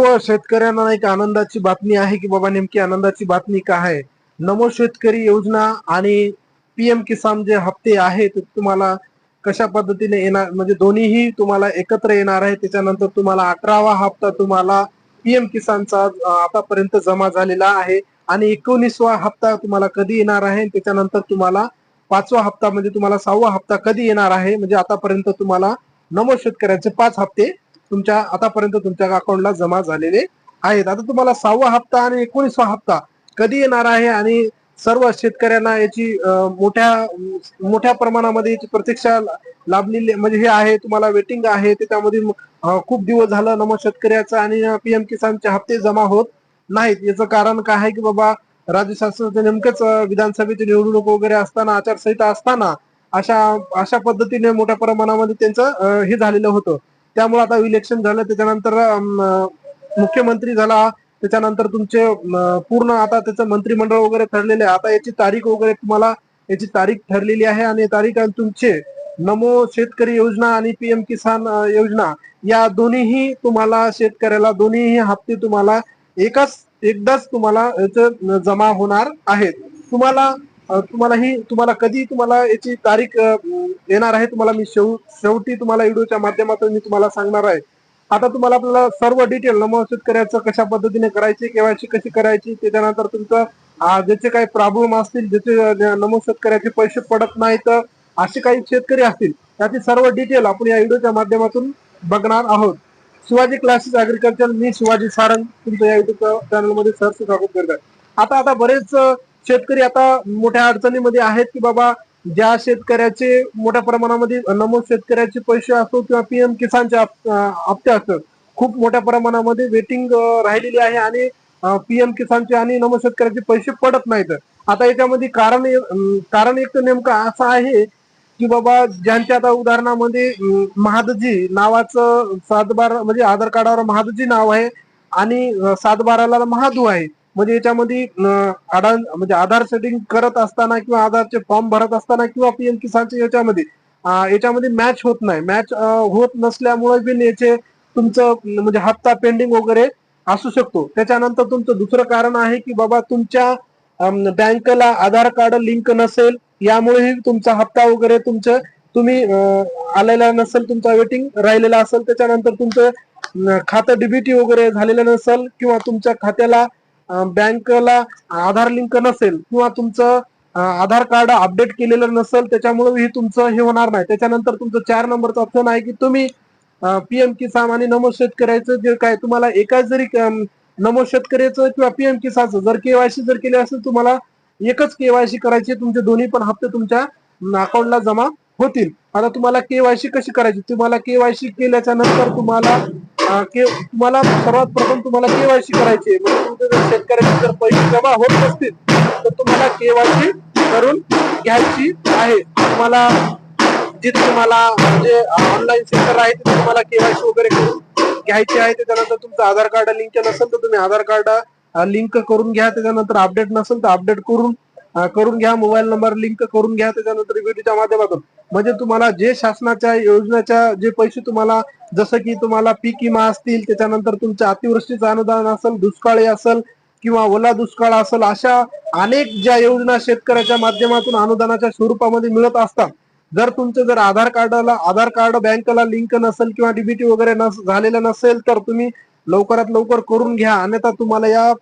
सर्व शेतकऱ्यांना एक आनंदाची बातमी आहे की बाबा नेमकी आनंदाची बातमी काय आहे? नमो शेतकरी योजना आणि पीएम किसान जे हप्ते आहेत ते तुम्हाला कशा पद्धतीने येणार? म्हणजे दोन्हीही तुम्हाला एकत्र येणार आहे. त्याच्यानंतर तुम्हाला अठरावा हप्ता तुम्हाला पीएम किसानचा आतापर्यंत जमा झालेला आहे. आणि एकोणीसवा हप्ता तुम्हाला कधी येणार आहे? त्याच्यानंतर तुम्हाला पाचवा हप्ता म्हणजे तुम्हाला सहावा हप्ता कधी येणार आहे? म्हणजे आतापर्यंत तुम्हाला नमो शेतकऱ्याचे पाच हप्ते तुमच्या आतापर्यंत तुमच्या अकाउंटला जमा झालेले आहेत. आता तुम्हाला सहावा हप्ता आणि एकोणीसवा हप्ता कधी येणार आहे आणि सर्व शेतकऱ्यांना याची मोठ्या मोठ्या प्रमाणामध्ये याची प्रतीक्षा लाभलेली म्हणजे हे आहे तुम्हाला वेटिंग आहे त्याच्यामध्ये त्यामध्ये खूप दिवस झालं नमो शेतकऱ्याचं आणि पीएम किसानचे हप्ते जमा होत नाहीत. याचं कारण काय आहे की बाबा राज्य शासनाचं नेमकंच विधानसभेची निवडणूक वगैरे असताना आचारसंहिता असताना अशा अशा पद्धतीने मोठ्या प्रमाणामध्ये त्यांचं हे झालेलं होतं. त्यामुळे आता इलेक्शन झालं त्याच्यानंतर मुख्यमंत्री झाला त्याच्यानंतर तुमचे पूर्ण आता त्याचं मंत्रिमंडळ वगैरे ठरलेले आहे. आता याची तारीख वगैरे तुम्हाला याची तारीख ठरलेली आहे आणि तारीख आणि तुमचे नमो शेतकरी योजना आणि पीएम किसान योजना. या दोन्हीही तुम्हाला शेतकऱ्याला दोन्हीही हप्ते तुम्हाला एकाच एकदाच तुम्हाला याचं जमा होणार आहेत. तुम्हाला तुम्हाला ही तुम्हाला कधी तुम्हाला याची तारीख येणार आहे? तुम्हाला मी शेव शेवटी तुम्हाला व्हिडिओच्या माध्यमातून मी तुम्हाला सांगणार आहे. आता तुम्हाला आपल्याला सर्व डिटेल नमो शेतकऱ्याचं कशा पद्धतीने करायची केवायसी कशी करायची त्याच्यानंतर तुमचं ज्याचे काही प्रॉब्लेम असतील ज्याचे नमो शेतकऱ्याचे पैसे पडत नाहीत असे काही शेतकरी असतील त्याची सर्व डिटेल आपण या व्हिडिओच्या माध्यमातून बघणार आहोत. शिवाजी क्लासेस अग्रिकल्चर मी शिवाजी सारंग तुमचं या युट्यूब चॅनलमध्ये सहर्ष स्वागत करत आहे. आता आता बरेच शेतकरी आता मोठ्या अडचणीमध्ये आहेत की बाबा ज्या शेतकऱ्याचे मोठ्या प्रमाणामध्ये नमो शेतकऱ्याचे पैसे असो किंवा पीएम किसानचे हप्ते असो खूप मोठ्या प्रमाणामध्ये वेटिंग राहिलेली आहे आणि पीएम किसानचे आणि नमो शेतकऱ्याचे पैसे पडत नाहीत. आता याच्यामध्ये कारण कारण एक तर नेमकं असं आहे की बाबा ज्यांच्या आता उदाहरणामध्ये महादजी नावाचं सातबारा म्हणजे आधार कार्डावर महादजी नाव आहे आणि सातबाराला महादू आहे. म्हणजे याच्यामध्ये आधार म्हणजे आधार सेटिंग करत असताना किंवा आधारचे फॉर्म भरत असताना किंवा पीएम किसानच्या याच्यामध्ये याच्यामध्ये मॅच होत नाही. मॅच होत नसल्यामुळे बिन याचे तुमचं म्हणजे हप्ता पेंडिंग वगैरे असू शकतो. त्याच्यानंतर तुमचं दुसरं कारण आहे की बाबा तुमच्या बँकला बँकेला आधार कार्ड लिंक नसेल यामुळेही तुमचा हप्ता वगैरे तुमचं तुम्ही आलेला नसेल तुमचा वेटिंग राहिलेला असेल त्याच्यानंतर तुमचं खातं डीबीटी वगैरे झालेलं नसेल किंवा तुमच्या खात्याला बँकला आधार लिंक नसेल किंवा तुमचं आधार कार्ड अपडेट केलेलं नसेल त्याच्यामुळे ही तुमचं हे होणार नाही. त्याच्यानंतर तुमचं चार नंबरचं ऑप्शन आहे की तुम्ही पीएम किसान आणि नमो शेतकऱ्याचं जे काय तुम्हाला एकाच जरी नमो शेतकऱ्याचं किंवा पीएम किसानचं जर केवायसी जर केली असेल तुम्हाला एकच केवायसी करायची तुमचे दोन्ही पण हप्ते तुमच्या अकाउंटला जमा होतील. आता तुम्हाला केवायसी कशी करायची? तुम्हाला केवायसी केल्याच्यानंतर तुम्हाला की तुम्हाला सर्वात प्रथम तुम्हाला केवायसी करायची म्हणजे तुमचे जर जर पैसे जमा होत नसतील तर तुम्हाला केवायसी करून घ्यायची आहे. तुम्हाला जिथे तुम्हाला म्हणजे ऑनलाईन सेंटर आहे तिथे तुम्हाला केवायसी वगैरे करून घ्यायची आहे. त्याच्यानंतर तुमचं आधार कार्ड लिंक नसेल तर तुम्ही आधार कार्ड लिंक करून घ्या. त्याच्यानंतर अपडेट नसेल तर अपडेट करून करून घ्या. मोबाईल नंबर लिंक करून घ्या. त्याच्यानंतर व्हिडिओच्या माध्यमातून. म्हणजे तुम्हाला जे शासनाच्या योजनेच्या जे पैसे तुम्हाला जसं की तुम्हाला पीक विमा असतील त्याच्यानंतर तुमच्या अतिवृष्टीचं अनुदान असेल दुष्काळी असेल किंवा ओला दुष्काळ असेल अशा अनेक ज्या योजना शेतकऱ्याच्या माध्यमातून अनुदानाच्या स्वरूपामध्ये मिळत असतात. जर तुमचं जर आधार कार्डाला आधार कार्ड बँकेला लिंक नसेल किंवा डीबीटी वगैरे नस झालेलं नसेल तर तुम्ही लवकरात लवकर करून घ्या. अन्यथा तुम्हाला या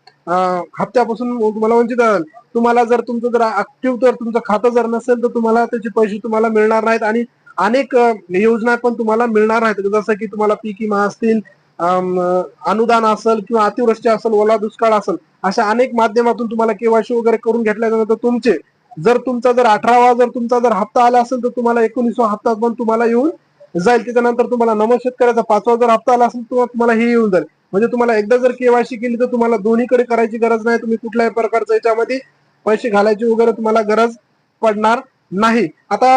हप्त्यापासून तुम्हाला वंचित राहाल. तुम्हाला जर तुमचं जर ऍक्टिव्ह तर तुमचं खातं जर नसेल तर तुम्हाला त्याचे पैसे तुम्हाला मिळणार नाहीत आणि अनेक योजना पण तुम्हाला मिळणार आहेत जसं की तुम्हाला पीक विमा असतील अनुदान असेल किंवा अतिवृष्टी असेल ओला दुष्काळ असेल अशा अनेक माध्यमातून तुम्हाला केवायसी वगैरे करून घेतल्यानंतर तुमचे जर तुमचा जर अठरावा जर तुमचा जर हप्ता आला असेल तर तुम्हाला एकोणीसवा हप्ता पण तुम्हाला येऊन जाईल. त्याच्यानंतर तुम्हाला नमो शेतकऱ्याचा पाचवा जर हप्ता आला असेल तर तुम्हाला हे येऊन जाईल. म्हणजे तुम्हाला एकदा जर केवायसी केली तर तुम्हाला दोन्हीकडे करायची गरज नाही. तुम्ही कुठल्याही प्रकारचं याच्यामध्ये पैसे घालायची वगैरे तुम्हाला गरज पडणार नाही. आता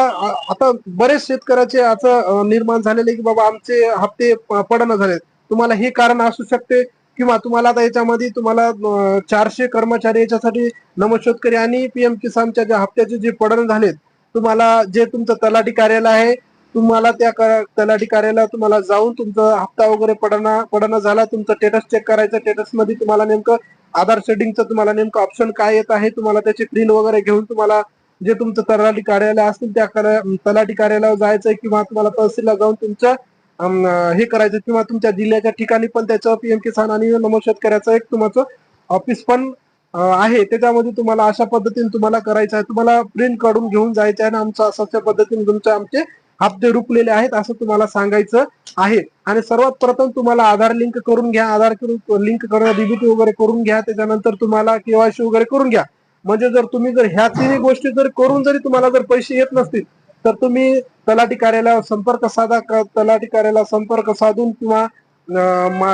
आता बरेच शेतकऱ्याचे असं निर्माण झालेले की बाबा आमचे हप्ते पडणं झाले तुम्हाला हे कारण असू शकते किंवा तुम्हाला आता याच्यामध्ये तुम्हाला चारशे कर्मचारी याच्यासाठी नमो शेतकरी आणि पीएम किसानच्या ज्या हप्त्याचे जे पडण झालेत तुम्हाला जे तुमचं तलाठी कार्यालय आहे तुम्हाला त्या तलाठी कार्यालयात तुम्हाला जाऊन तुमचा हप्ता वगैरे पडना पडना झाला तुमचा स्टेटस चेक करायचा स्टेटसमध्ये तुम्हाला नेमकं आधार सेटिंगचं तुम्हाला नेमकं ऑप्शन काय येत आहे तुम्हाला त्याची प्रिंट वगैरे घेऊन तुम्हाला जे तुमचं तलाठी कार्यालय असतील त्या कार्या- तलाठी कार्यालयावर जायचं किंवा तुम्हाला तहसीलला जाऊन तुमचं हे करायचं किंवा तुमच्या जिल्ह्याच्या ठिकाणी पण त्याचं पीएम किसान आणि नमो शेतकऱ्याचं एक तुमचं ऑफिस पण आहे. त्याच्यामध्ये तुम्हाला अशा पद्धतीने तुम्हाला करायचं आहे. तुम्हाला प्रिंट काढून घेऊन जायचं आहे आणि आमचं असं अशा पद्धतीने तुमच्या आमचे हप्ते रुकलेले आहेत असं तुम्हाला सांगायचं आहे. आणि सर्वात प्रथम तुम्हाला आधार लिंक करून घ्या. आधार लिंक करून डीबीटी वगैरे करून घ्या. त्याच्यानंतर तुम्हाला केवायसी वगैरे करून घ्या. म्हणजे जर तुम्ही जर ह्या तिन्ही गोष्टी जर करून जरी तुम्हाला जर पैसे येत नसतील तर तुम्ही तलाठी कार्यालयावर संपर्क साधा. तलाठी कार्यालयाला संपर्क साधून किंवा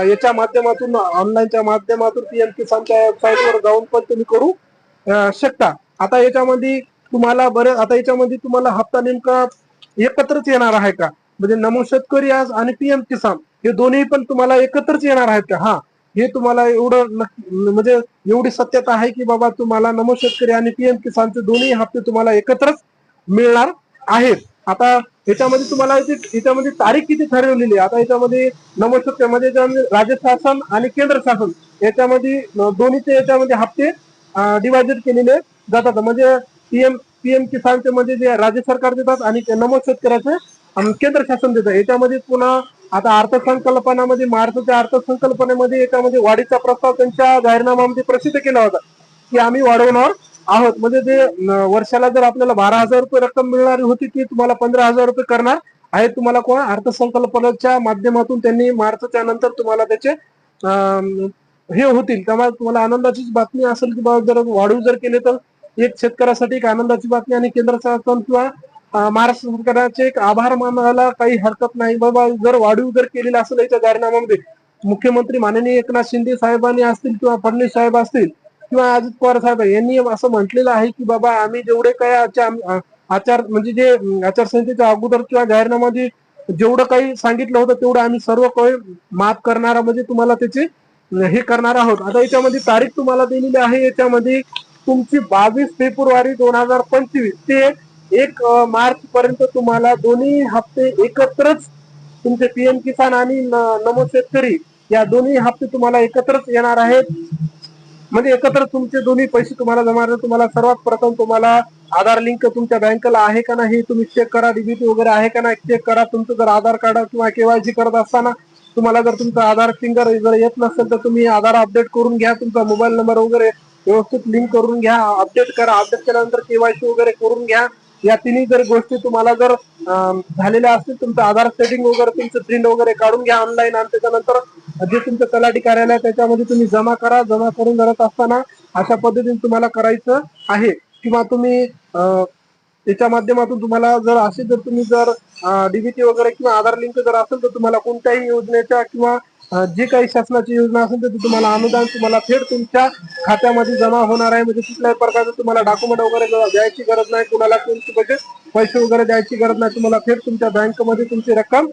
याच्या माध्यमातून ऑनलाईनच्या माध्यमातून पीएम किसानच्या वेबसाईटवर जाऊन पण तुम्ही करू शकता. आता याच्यामध्ये तुम्हाला बरं आता याच्यामध्ये तुम्हाला हप्ता नेमका एकत्रच येणार आहे का? म्हणजे नमो शेतकरी आज आणि पीएम किसान हे दोन्ही पण तुम्हाला एकत्रच येणार आहेत का? हा हे तुम्हाला एवढं म्हणजे एवढी सत्यता आहे की बाबा तुम्हाला नमो शेतकरी आणि पीएम किसानचे दोन्ही हप्ते तुम्हाला एकत्रच मिळणार आहेत. आता याच्यामध्ये तुम्हाला याच्यामध्ये तारीख किती ठरवलेली आहे? आता याच्यामध्ये नमो शेतकरी म्हणजे राज्य शासन आणि केंद्र शासन याच्यामध्ये दोन्हीचे याच्यामध्ये हप्ते डिवायडेड केलेले जातात. म्हणजे पीएम पीएम किसानचे म्हणजे जे राज्य सरकार देतात आणि नमो शेतकऱ्याचे केंद्र शासन देतात याच्यामध्ये पुन्हा आता अर्थसंकल्पनामध्ये महाराष्ट्राच्या अर्थसंकल्पनेमध्ये याच्यामध्ये म्हणजे वाढीचा प्रस्ताव त्यांच्या जाहीरनाम्यामध्ये प्रसिद्ध केला होता की आम्ही वाढवणार आहोत. म्हणजे जे वर्षाला जर आपल्याला बारा हजार रुपये रक्कम मिळणारी होती ती तुम्हाला पंधरा हजार रुपये करणार आहे तुम्हाला कोण? अर्थसंकल्पनाच्या माध्यमातून त्यांनी मार्चच्या नंतर तुम्हाला त्याचे हे होतील. त्यामुळे तुम्हाला आनंदाचीच बातमी असेल की बाबा जर वाढीव जर केले तर एक शेतकऱ्यासाठी एक आनंदाची बातमी आणि केंद्र शासन किंवा महाराष्ट्र सरकारचे एक आभार मानायला काही हरकत नाही. बाबा जर वाढीव जर केलेलं असेल याच्या जाहीरनाम्यामध्ये मुख्यमंत्री माननीय एकनाथ शिंदे साहेबांनी असतील किंवा फडणवीस साहेब असतील किंवा अजित पवार साहेब यांनी असं म्हटलेलं आहे की बाबा आम्ही जेवढे काय आचार म्हणजे जे आचारसंहितेच्या अगोदर किंवा जाहीरनाम्यामध्ये जेवढं काही सांगितलं होतं तेवढं आम्ही सर्व काही माफ करणारा म्हणजे तुम्हाला त्याचे हे करणार आहोत. आता याच्यामध्ये तारीख तुम्हाला दिलेली आहे. याच्यामध्ये तुमची बावीस फेब्रुवारी दोन हजार पंचवीस ते एक मार्च पर्यंत तुम्हाला दोन्ही हप्ते एकत्रच तुमचे पीएम किसान आणि न- नमो शेतकरी या दोन्ही हप्ते तुम्हाला एकत्रच येणार आहेत. म्हणजे एकत्र तुमचे दोन्ही पैसे तुम्हाला जमा तुम्हाला सर्वात प्रथम तुम्हाला आधार लिंक तुमच्या बँकेला आहे का नाही तुम्ही चेक करा डीबीटी वगैरे आहे का नाही चेक करा. तुमचं जर आधार कार्ड किंवा केवायसी करत असताना तुम्हाला जर तुमचा आधार फिंगर जर येत नसेल तर तुम्ही आधार अपडेट करून घ्या. तुमचा मोबाईल नंबर वगैरे व्यवस्थित लिंक करून घ्या अपडेट करा. अपडेट केल्यानंतर केवायसी वगैरे करून घ्या. या तिन्ही जर गोष्टी तुम्हाला जर झालेल्या असतील तुमचं आधार सेटिंग वगैरे तुमचं प्रिंट वगैरे काढून घ्या ऑनलाईन आणि त्याच्यानंतर जे तुमचं तलाठी कार्यालय त्याच्यामध्ये तुम्ही जमा करा. जमा करून करत असताना अशा पद्धतीने तुम्हाला करायचं आहे. किंवा तुम्ही त्याच्या माध्यमातून तुम्हाला जर असे जर तुम्ही जर डीबीटी वगैरे किंवा आधार लिंक जर असेल तर तुम्हाला कोणत्याही योजनेच्या किंवा जे काही शासनाची योजना असेल तर तुम्हाला अनुदान तुम्हाला थेट तुमच्या खात्यामध्ये जमा होणार आहे. म्हणजे कुठल्याही प्रकारचं तुम्हाला डॉक्युमेंट वगैरे द्यायची गरज नाही कुणाला कोणते पैसे पैसे वगैरे द्यायची गरज नाही तुम्हाला थेट तुमच्या बँकमध्ये तुमची रक्कम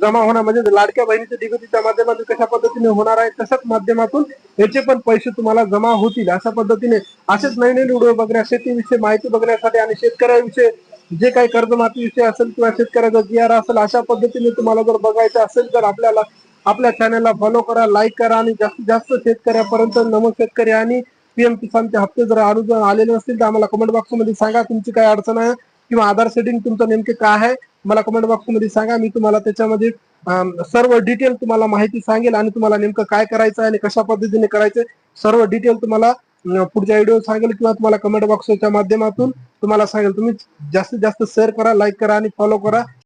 जमा होणार. म्हणजे लाडक्या बहिणीच्या डीबीटीच्या माध्यमातून कशा पद्धतीने होणार आहे तशाच माध्यमातून याचे पण पैसे तुम्हाला जमा होतील. अशा पद्धतीने असेच नवीन नवीन व्हिडिओ बघण्या शेतीविषयी माहिती बघण्यासाठी आणि शेतकऱ्याविषयी जे काही कर्जमाफी विषय असेल किंवा शेतकऱ्याचा जी आर असेल अशा पद्धतीने तुम्हाला जर बघायचं असेल तर आपल्याला आपल्या चॅनलला फॉलो करा लाईक करा आणि जास्तीत जास्त शेतकऱ्यापर्यंत नमो शेतकरी आणि पीएम किसानचे हप्ते जर अनुदान आलेले नसतील तर आम्हाला कमेंट बॉक्समध्ये सांगा तुमची काय अडचण आहे किंवा आधार सेटिंग तुमचं नेमके काय आहे. मला कमेंट बॉक्समध्ये सांगा मी तुम्हाला त्याच्यामध्ये सर्व डिटेल तुम्हाला माहिती सांगेल आणि तुम्हाला नेमकं काय करायचं आहे आणि कशा पद्धतीने करायचं सर्व डिटेल तुम्हाला पुढच्या व्हिडिओ सांगेल किंवा तुम्हाला कमेंट बॉक्सच्या माध्यमातून तुम्हाला सांगेल. तुम्ही जास्तीत जास्त शेअर करा लाईक करा आणि फॉलो करा.